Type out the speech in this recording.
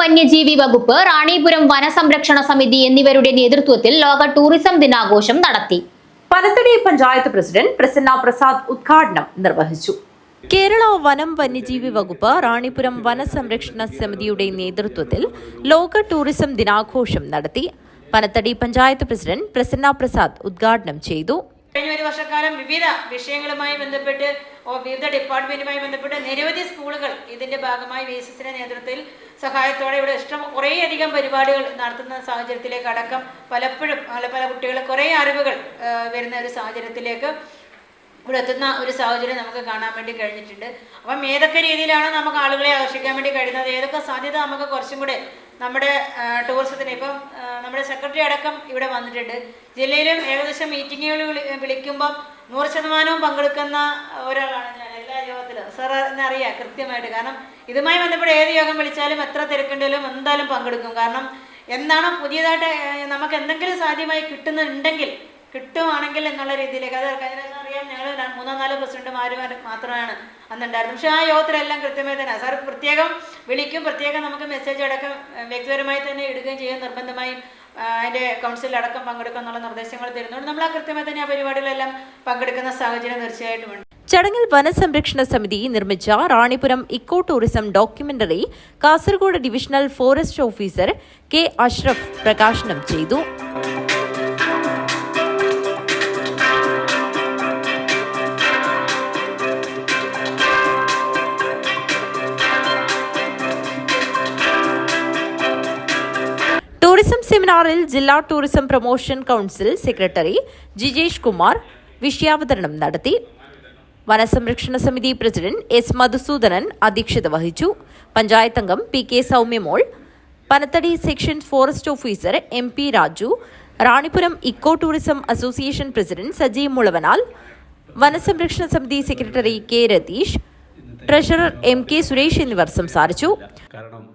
വന്യജീവി വകുപ്പ് റാണിപുരം വനസംരക്ഷണ സമിതി എന്നിവരുടെ നേതൃത്വത്തിൽ ലോക ടൂറിസം ദിനാഘോഷം നടത്തി. പനത്തടി പഞ്ചായത്ത് പ്രസിഡന്റ് പ്രസന്ന പ്രസാദ് ഉദ്ഘാടനം നിർവഹിച്ചു. കേരള വനം വന്യജീവി വകുപ്പ് റാണിപുരം വനസംരക്ഷണ സമിതിയുടെ നേതൃത്വത്തിൽ ലോക ടൂറിസം ദിനാഘോഷം നടത്തി. പനത്തടി പഞ്ചായത്ത് പ്രസിഡന്റ് പ്രസന്ന പ്രസാദ് ഉദ്ഘാടനം ചെയ്തു. കഴിഞ്ഞ ഒരു വർഷക്കാലം വിവിധ വിഷയങ്ങളുമായി ബന്ധപ്പെട്ട് വിവിധ ഡിപ്പാർട്ട്മെന്റുമായി ബന്ധപ്പെട്ട് നിരവധി സ്കൂളുകൾ ഇതിന്റെ ഭാഗമായി വി എസ് എസിന്റെ നേതൃത്വത്തിൽ സഹായത്തോടെ ഇവിടെ ഇഷ്ടം കുറേയധികം പരിപാടികൾ നടത്തുന്ന സാഹചര്യത്തിലേക്ക് അടക്കം പലപ്പോഴും പല പല കുട്ടികൾ കുറേ അറിവുകൾ വരുന്ന ഒരു സാഹചര്യത്തിലേക്ക് ഇവിടെ എത്തുന്ന ഒരു സാഹചര്യം നമുക്ക് കാണാൻ വേണ്ടി കഴിഞ്ഞിട്ടുണ്ട്. അപ്പം ഏതൊക്കെ രീതിയിലാണ് നമുക്ക് ആളുകളെ ആകർഷിക്കാൻ വേണ്ടി കഴിയുന്നത്? ഏതൊക്കെ സാധ്യത നമുക്ക് കുറച്ചും കൂടെ നമ്മുടെ ടൂറിസത്തിന് ഇപ്പം നമ്മുടെ സെക്രട്ടറി അടക്കം ഇവിടെ വന്നിട്ടുണ്ട്. ജില്ലയിലും ഏകദേശം മീറ്റിങ്ങുകൾ വിളി വിളിക്കുമ്പം നൂറ് ശതമാനവും പങ്കെടുക്കുന്ന ഒരാളാണ് ഞാൻ എല്ലാ യോഗത്തിലും. സാർ എന്നറിയാം കൃത്യമായിട്ട്. കാരണം ഇതുമായി ബന്ധപ്പെട്ട് ഏത് യോഗം വിളിച്ചാലും എത്ര തിരക്കുണ്ടെങ്കിലും എന്തായാലും പങ്കെടുക്കും. കാരണം എന്താണ് പുതിയതായിട്ട് നമുക്ക് എന്തെങ്കിലും സാധ്യമായി കിട്ടുന്നുണ്ടെങ്കിൽ കിട്ടുവാണെങ്കിൽ എന്നുള്ള രീതിയിലേക്ക്. അത് അറിയാം ഞങ്ങൾ മൂന്നോ നാലോ പ്രസിഡന്റുമാരും മാത്രമാണ് അന്നുണ്ടായിരുന്നത്. പക്ഷേ ആ യോഗത്തിലെല്ലാം കൃത്യമായി തന്നെ. സാർ പ്രത്യേകം വിളിക്കും. പ്രത്യേകം നമുക്ക് മെസ്സേജ് അടക്കം വ്യക്തിപരമായി തന്നെ ഇടുകയും ചെയ്യും. നിർബന്ധമായും അതിന്റെ കൗൺസിലിൽ അടക്കം പങ്കെടുക്കുക എന്നുള്ള നിർദ്ദേശങ്ങൾ തരുന്നുണ്ട്. നമ്മൾ ആ കൃത്യമായി തന്നെ ആ പരിപാടികളെല്ലാം പങ്കെടുക്കുന്ന സാഹചര്യം തീർച്ചയായിട്ടും ഉണ്ട്. ചടങ്ങിൽ വനസംരക്ഷണ സമിതി നിർമ്മിച്ച Ranipuram eco tourism documentary Kasaragod divisional forest officer K Ashraf പ്രകാശനം ചെയ്തു. ടൂറിസം സെമിനാറിൽ ജില്ലാ tourism promotion council secretary Jijesh Kumar വിഷയാവതരണം നടത്തി. വനസംരക്ഷണ സമിതി പ്രസിഡന്റ് എസ് മധുസൂദനൻ അധ്യക്ഷത വഹിച്ചു. പഞ്ചായത്ത് അംഗം P K Soumyamol Panathady section forest officer M P Raju Ranipuram eco tourism association president Sajeev Mulavanal വനസംരക്ഷണ സമിതി secretary K Ratheesh treasurer M K Suresh എന്നിവർ സംസാരിച്ചു.